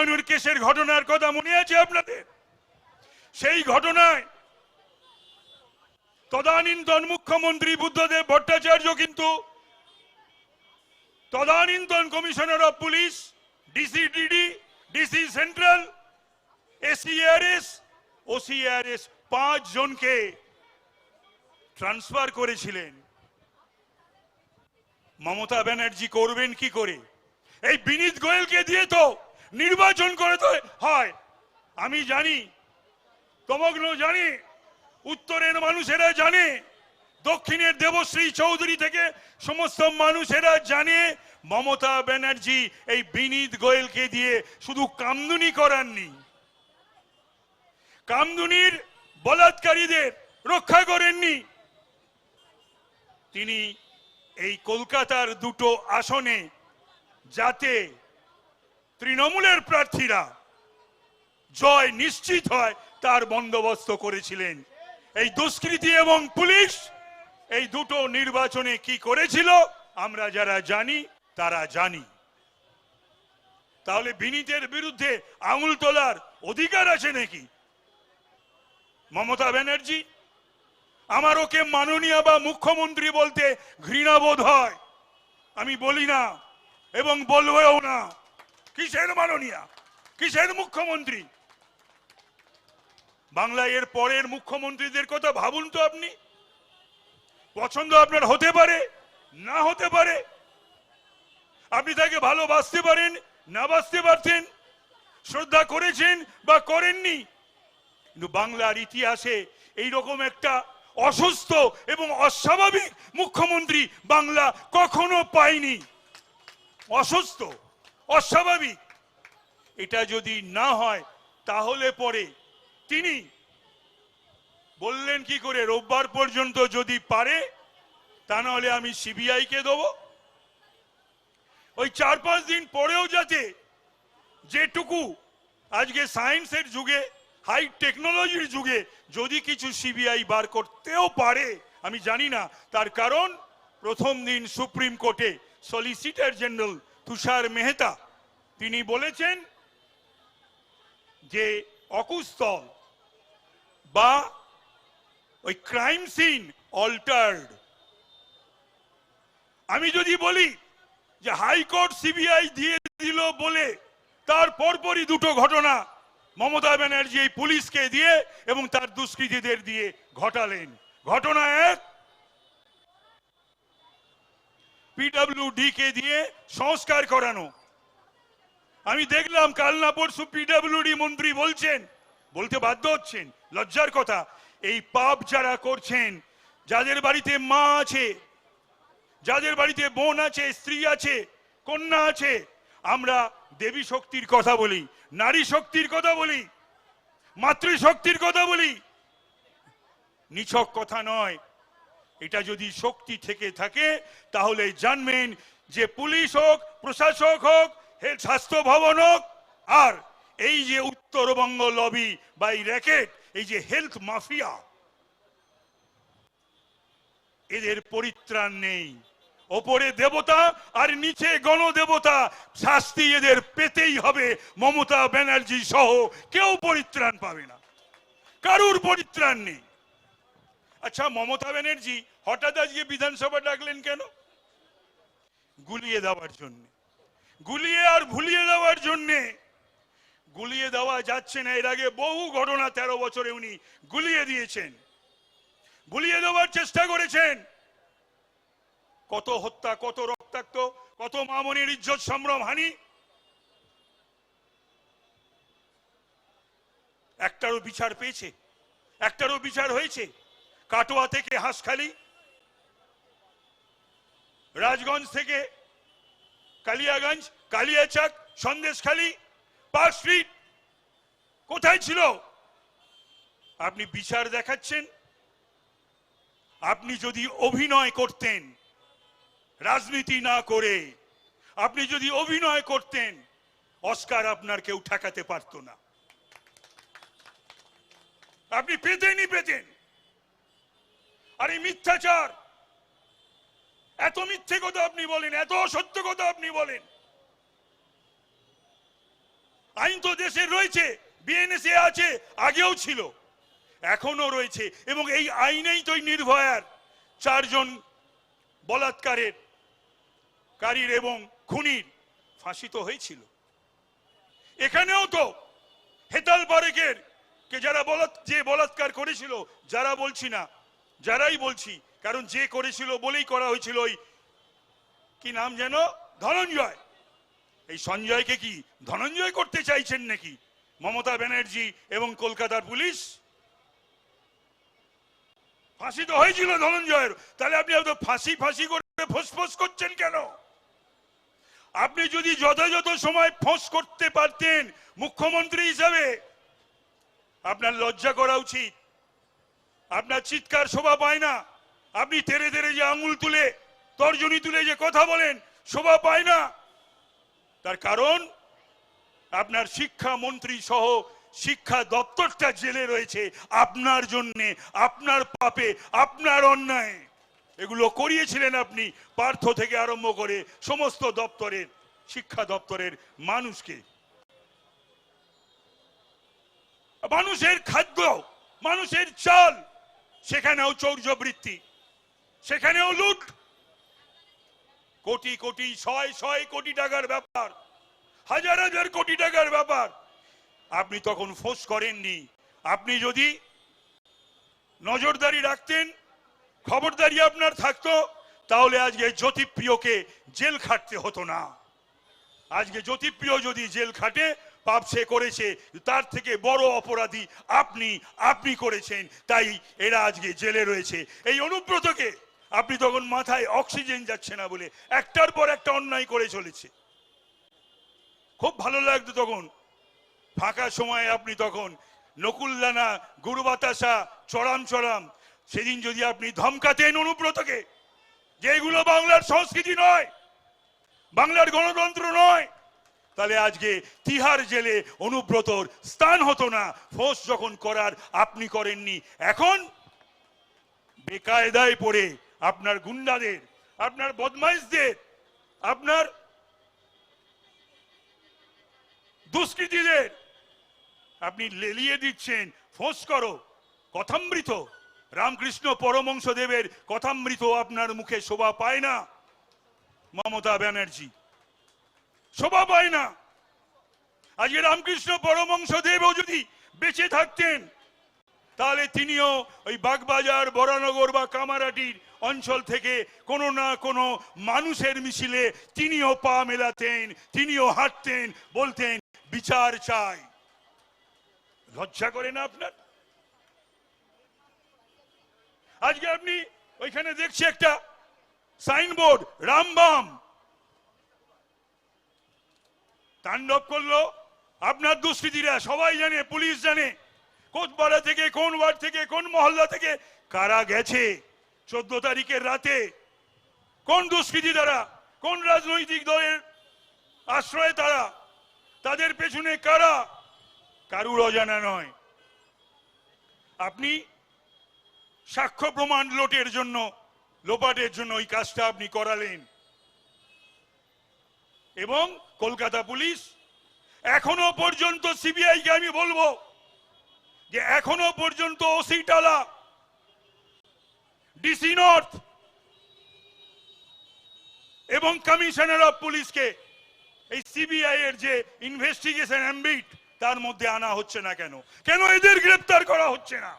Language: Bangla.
কেসের ঘটনার কথা মনে আছে আপনাদের? সেই ঘটনায় তদানীন্তন মুখ্যমন্ত্রী বুদ্ধদেব ভট্টাচার্য কিন্তু তদানীন্তন commissioner of police DCDD DC central এসিআরএস ওসিআরএস পাঁচ জনকে ট্রান্সফার করেছিলেন। মমতা ব্যানার্জি করবেন কি করে? এই বিনীত গোয়েলকে দিয়ে তো নির্বাচন করে তো হয়। আমি জানি তমগ্ন জানি, উত্তরের মানুষেরা জানে, দক্ষিণের দেবশ্রী চৌধুরী থেকে সমস্ত মানুষেরা জানে, মমতা ব্যানার্জি এই বিনীত গোয়েলকে দিয়ে শুধু কামদুনি করাননি। কামদুনির বলাৎকারীদের রক্ষা করেননি। তিনি এই কলকাতার দুটো আসনে যাতে তৃণমূলের প্রার্থীরা জয় নিশ্চিত হয় তার বন্দোবস্ত করেছিলেন। এই দুষ্কৃতী এবং পুলিশ এই দুটো নির্বাচনে কি করেছিল আমরা যারা জানি, তারা জানি। তাহলে বিনীতের বিরুদ্ধে আঙুল তোলার অধিকার আছে নাকি? মমতা ব্যানার্জি আমার ওকে মাননীয় বা মুখ্যমন্ত্রী বলতে ঘৃণাবোধ হয়, আমি বলি না এবং বলবেও না। কিসের মাননীয়া? কিসের মুখ্যমন্ত্রী? বাংলায় এর পরের মুখ্যমন্ত্রীদের কথা ভাবুন তো আপনি। পছন্দ আপনার হতে পারে, না হতে পারে। আপনি তাকে ভালোবাসতে পারেন, না বাঁচতে পারতেন, শ্রদ্ধা করেছেন বা করেননি। কিন্তু বাংলার ইতিহাসে এই রকম একটা অসুস্থ এবং অস্বাভাবিক মুখ্যমন্ত্রী বাংলা কখনো পায়নি। অসুস্থ। অস্বাভাবিক। এটা যদি না হয়, তাহলে পরে তিনি বললেন কি করে, রোববার পর্যন্ত যদি পারে, তা নাহলে আমি সিবিআই কে দেবো। ওই চার পাঁচ দিন পরেও যাতে যেটুকু আজকে সায়েন্সের যুগে, হাই টেকনোলজির যুগে যদি কিছু সিবিআই বার করতেও পারে, আমি জানি না। তার কারণ, প্রথম দিন সুপ্রিম কোর্টে সলিসিটর জেনারেল তুষার মেহতা, তিনি বলেছেন যে অকুস্থল বা ওই ক্রাইম সিন অল্টার্ড আমি যদি বলি যে হাইকোর্ট সিবিআই দিয়ে দিল বলে, তার পরপরই দুটো ঘটনা মমতা ব্যানার্জি এই পুলিশকে দিয়ে এবং তার দুষ্কৃতীদের দিয়ে ঘটালেন। ঘটনা এক পিডব্লিউডি কে দিয়ে সংস্কার করানো। আমি দেখলাম কাল না পরশু পিডাব্লিউডি মন্ত্রী বলছেন, বলতে বাধ্য হচ্ছেন, লজ্জার কথা, এই পাপ যারা করছেন, যাদের বাড়িতে মা আছে, যাদের বাড়িতে বোন আছে, স্ত্রী আছে, কন্যা আছে, আমরা দেবী শক্তির কথা বলি, নারী শক্তির কথা বলি মাতৃশক্তির কথা বলি। নিছক কথা নয় এটা যদি শক্তি থেকে থাকে, তাহলে জানবেন যে পুলিশ হোক, প্রশাসক হোক স্বাস্থ্য ভবন হোক, আর এই যে উত্তরবঙ্গ লবি বা এই র্যাকেট এই যে হেলথ মাফিয়া এদের পরিত্রাণ নেই। ওপরে দেবতা আর নিচে গণদেবতা, শাস্তি এদের পেতেই হবে। মমতা ব্যানার্জি সহ কেউ পরিত্রাণ পাবে না। কারুর পরিত্রাণ নেই? আচ্ছা মমতা ব্যানার্জি, হঠাৎ আজকে বিধানসভা ডাকলেন কেন? গুলিয়ে দেওয়ার জন্য। গুলিয়ে আর ভুলিয়ে দেওয়ার জন্যে। গুলিয়ে দেওয়া যাচ্ছে না, এর আগে বহু ঘটনা তেরো বছরে উনি গুলিয়ে দিয়েছেন। গুলিয়ে দেওয়ার চেষ্টা করেছেন। কত হত্যা, কত রক্তাক্ত, কত মামনির ইজ্জত সম্ভ্রম হানি। একটারও বিচার পেয়েছে, একটারও বিচার হয়েছে। কাটোয়া থেকে হাঁসখালি, রাজগঞ্জ থেকে কালিয়াগঞ্জ, কালিয়াচাক, সন্দেশখালী, পার্ক স্ট্রিট, কোথায় ছিল? আপনি বিচার দেখাচ্ছেন, আপনি যদি অভিনয় করতেন, রাজনীতি না করে, আপনি যদি অভিনয় করতেন, অস্কার আপনার কেউ ঠেকাতে পারতো না। আপনি পেতেনই পেতেন। আর এই মিথ্যাচার। এত মিথ্যে কথা আপনি বলেন, এত অসত্য কথা আপনি বলেন। আইন তো দেশের রয়েছে বিএনএসএ আছে, আগেও ছিল এখনও রয়েছে, এবং এই আইনেই তো নির্ভয়ার। চারজন বলাৎকারের কারীর এবং খুনির ফাঁসি তো হয়েছিল। এখানেও তো হেতাল বারেকের কে যারা বলাৎ, যে বলাৎকার করেছিল, যারা বলছি না যারাই বলছি, কারণ যে করেছিল বলেই করা হয়েছিল ওই, কি নাম যেন? ধনঞ্জয়। এই সঞ্জয়কে কি ধনঞ্জয় করতে চাইছেন নাকি? মমতা ব্যানার্জি এবং কলকাতার পুলিশ? ফাঁসি তো হয়েছিল ধনঞ্জয়ের। তাহলে আপনি হয়তো ফাঁসি ফাঁসি করে ফোসফোস করছেন কেন? আপনি যদি যথাযথ সময় ফোঁস করতে পারতেন, মুখ্যমন্ত্রী হিসাবে আপনার লজ্জা করা উচিত। আপনার চিৎকার শোভা পায় না। আপনি তেরে তেরে যে আঙুল তুলে, তর্জনী তুলে যে কথা বলেন, শোভা পায় না। তার কারণ, আপনার শিক্ষা মন্ত্রী সহ শিক্ষা দপ্তরটা জেলে রয়েছে। আপনার জন্যে, আপনার পাপে, আপনার অন্যায়। এগুলো করিয়েছিলেন আপনি পার্থ থেকে আরম্ভ করে সমস্ত দপ্তরের, শিক্ষা দপ্তরের মানুষকে। মানুষের খাদ্য, মানুষের চাল সেখানেও চৌর্যবৃত্তি, সেখানেও লুট। কোটি কোটি, ছয় ছয় কোটি টাকার ব্যাপার, হাজার হাজার কোটি টাকার ব্যাপার। আপনি তখন ফোঁস করেননি। আপনি যদি নজরদারি রাখতেন, খবরদারি আপনার থাকতো, তাহলে আজকে জ্যোতিপ্রিয়কে জেল খাটতে হতো না। আজকে জ্যোতিপ্রিয় যদি জেল খাটে পাপ সে করেছে, তার থেকে বড় অপরাধী আপনি আপনি করেছেন, তাই এরা আজকে জেলে রয়েছে। এই অনুব্রতকে আপনি তখন মাথায় অক্সিজেন যাচ্ছে না বলে একটার পর একটা অন্যায় করে চলেছে। খুব ভালো লাগতো তখন। ফাঁকা সময়ে আপনি তখন নকুলদানা গুরু বাতাসা চড়াম চড়াম, সেদিন যদি আপনি ধমকাতেন অনুব্রতকে যেগুলো বাংলার সংস্কৃতি নয়, বাংলার গণতন্ত্র নয় তাহলে আজকে তিহার জেলে অনুব্রতর স্থান হতো না। ফোঁস যখন করার আপনি করেননি, এখন বেকায়দায় পড়ে আপনার গুন্ডাদের, আপনার বদমাইশদের, আপনার দুষ্কৃতীদের আপনি লেলিয়ে দিচ্ছেন। ফোঁস করো, কথামৃত। রামকৃষ্ণ পরমংশ দেবের কথামৃত আপনার মুখে শোভা পায় না। মমতা ব্যানার্জি শোভা পায় না। আজকে রামকৃষ্ণ পরমংশ দেবও যদি বেঁচে থাকতেন, তাহলে তিনিও ওই বাগবাজার বরানগর বা কামারাটির অঞ্চল থেকে কোনো না কোনো মানুষের মিছিলে তিনিও পা মেলাতেন, তিনিও হাঁটতেন, বলতেন, বিচার চাই। লজ্জা করে না আপনার? আজকে আপনি ওইখানে দেখছি একটা সাইনবোর্ড, রামবাম। তাণ্ডব করল। আপনার দুষ্কৃতীরা সবাই জানে, পুলিশ জানে, কোন পাড়া থেকে, কোন ওয়ার্ড থেকে, কোন মহল্লা থেকে কারা গেছে। চোদ্দ তারিখের রাতে কোন দুষ্কৃতী দ্বারা, কোন রাজনৈতিক দলের আশ্রয়ে তারা, তাদের পেছনে কারা, কারুর অজানা নয়। আপনি সাক্ষ্য প্রমাণ লোটের জন্য, লোপাটের জন্য ওই কাজটা আপনি করালেন। এবং কলকাতা পুলিশ, এখনও পর্যন্ত সিবিআই কে আমি বলব যে এখনও পর্যন্ত ওসি টালা, ডিসি নর্থ এবং কমিশনার অফ পুলিশকে এই সিবিআই এর যে ইনভেস্টিগেশন অ্যাম্বিট তার মধ্যে আনা হচ্ছে না কেন? কেন এদের গ্রেপ্তার করা হচ্ছে না?